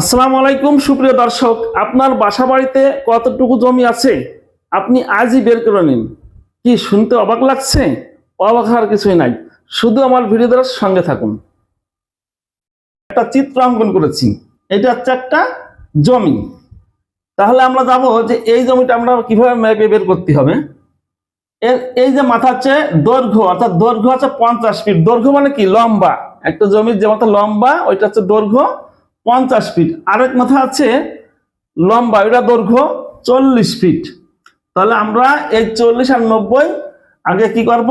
আসসালামু আলাইকুম, সুপ্রিয় দর্শক। আপনার বাসা বাড়িতে কতটুকু জমি আছে? আপনি আজই বের করে নিন। কি শুনতে অবাক লাগছে? অবাক হওয়ার কিছুই নাই। শুধু আমার ভিডিও দ্বারা সঙ্গে থাকুন। একটা চিত্র অঙ্কন করেছি। এটা হচ্ছে একটা জমি। তাহলে আমরা যাব যে এই জমিটা আমরা কীভাবে ম্যাপে বের করতে হবে। এর এই যে মাথা হচ্ছে দৈর্ঘ্য, অর্থাৎ দৈর্ঘ্য আছে পঞ্চাশ ফিট। দৈর্ঘ্য মানে কি? লম্বা। একটা জমির যে মাথা লম্বা, ওইটা হচ্ছে দৈর্ঘ্য। পঞ্চাশ ফিট আরেক মাথা আছে লম্বা ওইটা দৈর্ঘ্য চল্লিশ ফিট তাহলে আমরা এই চল্লিশ আর নব্বই আগে কি করব?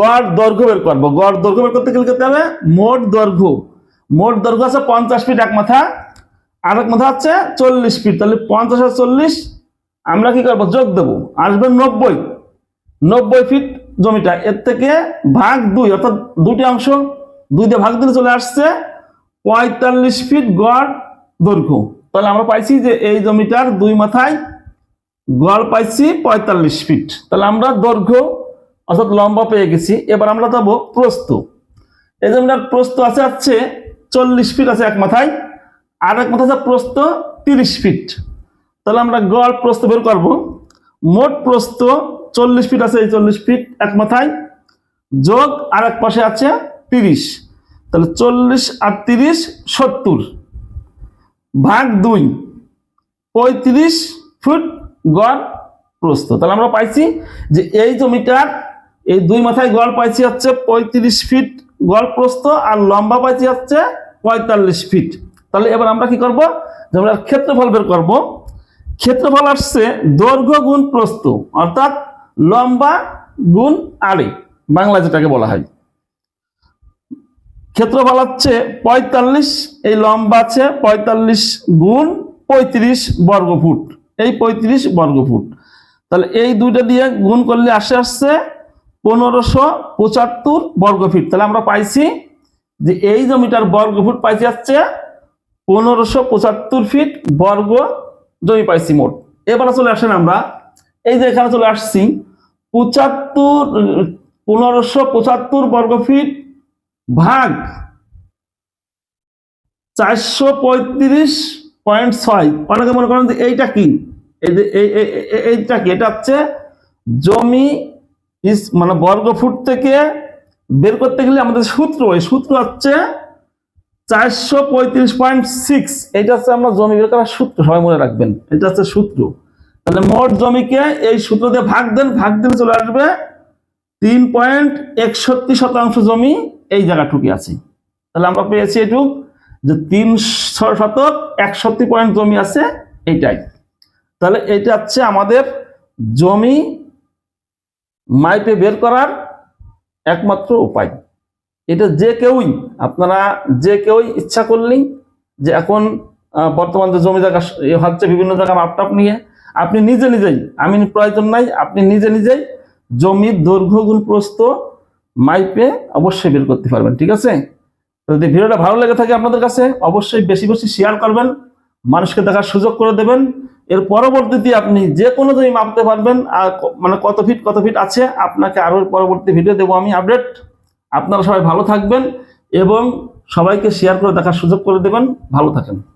গড় দৈর্ঘ্য বের করব। গড় দৈর্ঘ্য বের করতে গেলে করতে হবে? মোট দৈর্ঘ্য। মোট দৈর্ঘ্য আছে পঞ্চাশ ফিট এক মাথা। আরেক মাথা হচ্ছে চল্লিশ ফিট তাহলে পঞ্চাশ আর চল্লিশ, আমরা কি করব? যোগ দেবো। আসবে নব্বই। নব্বই ফিট জমিটা। এর থেকে ভাগ দুই, অর্থাৎ দুটি অংশ। দুই দিয়ে ভাগ দিলে চলে আসছে পঁয়তাল্লিশ ফিট গড় দৈর্ঘ্য। তাহলে আমরা পাইছি যে এই জমিটার দুই মাথায় গড় পাইছি পঁয়তাল্লিশ ফিট তাহলে আমরা দৈর্ঘ্য অর্থাৎ লম্বা পেয়ে গেছি। এবার আমরা যাব প্রস্থ। এই জমিটার প্রস্থ আছে হচ্ছে চল্লিশ ফিট আছে এক মাথায়। আর এক মাথায় আছে প্রস্থ তিরিশ ফিট তাহলে আমরা গড় প্রস্ত বের করব। মোট প্রস্থ চল্লিশ ফিট আছে এই চল্লিশ ফিট এক মাথায়। যোগ আর এক পাশে আছে তিরিশ। তাহলে চল্লিশ আর তিরিশ সত্তর। ভাগ দুই, পঁয়ত্রিশ ফুট গড় প্রস্থ। তাহলে আমরা পাইছি যে এই জমিটার এই দুই মাথায় গড় পাইছি হচ্ছে পঁয়ত্রিশ ফিট গড় প্রস্থ আর লম্বা পাইছি হচ্ছে পঁয়তাল্লিশ ফিট। তাহলে এবার আমরা কি করব? জমিটার ক্ষেত্রফল বের করব। ক্ষেত্রফল আসছে দৈর্ঘ্য গুণ প্রস্থ, অর্থাৎ লম্বা গুণ আড়ে, বাংলা যেটাকে বলা হয়। ক্ষেত্রফল হচ্ছে পঁয়তাল্লিশ, এই লম্বা আছে পঁয়তাল্লিশ গুণ পঁয়ত্রিশ বর্গ ফুট এই পঁয়ত্রিশ বর্গ ফুট তাহলে এই দুইটা দিয়ে গুণ করলে আসে আসছে পনেরোশো পঁচাত্তর বর্গ ফিট তাহলে আমরা পাইছি যে এই জমিটার বর্গ ফুট পাইছি হচ্ছে পনেরোশো পঁচাত্তর ফিট বর্গ জমি পাইছি মোট। এবার চলে আসেন আমরা, এই যে এখানে চলে আসছি, পঁচাত্তর, পনেরোশো পঁচাত্তর বর্গ ফিট ভাগ চারশো পঁয়ত্রিশ পয়েন্ট ছয়। অনেকে মনে করেন যে এইটা কি? এইটা কি? এটা হচ্ছে জমি মানে বর্গ ফুট থেকে বের করতে গেলে আমাদের সূত্র, এই সূত্র হচ্ছে চারশো পঁয়ত্রিশ পয়েন্ট সিক্স। এটা হচ্ছে আমরা জমি বের করার সূত্র, সবাই মনে রাখবেন। এটা হচ্ছে সূত্র। তাহলে মোট জমিকে এই সূত্র দিয়ে ভাগ দেন, ভাগ দিলে চলে আসবে তিন পয়েন্ট একষট্টি শতাংশ জমি এই জায়গাটুকি আছে। তাহলে আমরা পেয়েছি এটুক যে তিন শতক একষট্টি পয়েন্ট জমি আছে এইটাই। তাহলে এটা হচ্ছে আমাদের জমি মাইপে বের করার একমাত্র উপায়। এটা যে কেউই, আপনারা যে কেউই ইচ্ছা করলেই যে এখন বর্তমান যে জমি জায়গা হচ্ছে বিভিন্ন জায়গায় মাপটাপ নিয়ে, আপনি নিজে নিজেই, আমি প্রয়োজন নাই, আপনি নিজে নিজেই জমির দৈর্ঘ্য গুণ প্রস্থ মাইপে অবশ্যই বের করতে পারবেন, ঠিক আছে? যদি ভিডিওটা ভালো লেগে থাকে আপনাদের কাছে, অবশ্যই বেশি বেশি শেয়ার করবেন, মানুষকে দেখার সুযোগ করে দেবেন। এর পরবর্তীতে আপনি যে কোনো জমি মাপতে পারবেন, আর মানে কত ফিট কত ফিট আছে, আপনাকে আরও পরবর্তী ভিডিও দেবো আমি আপডেট আপনারা সবাই ভালো থাকবেন এবং সবাইকে শেয়ার করে দেখার সুযোগ করে দেবেন। ভালো থাকেন।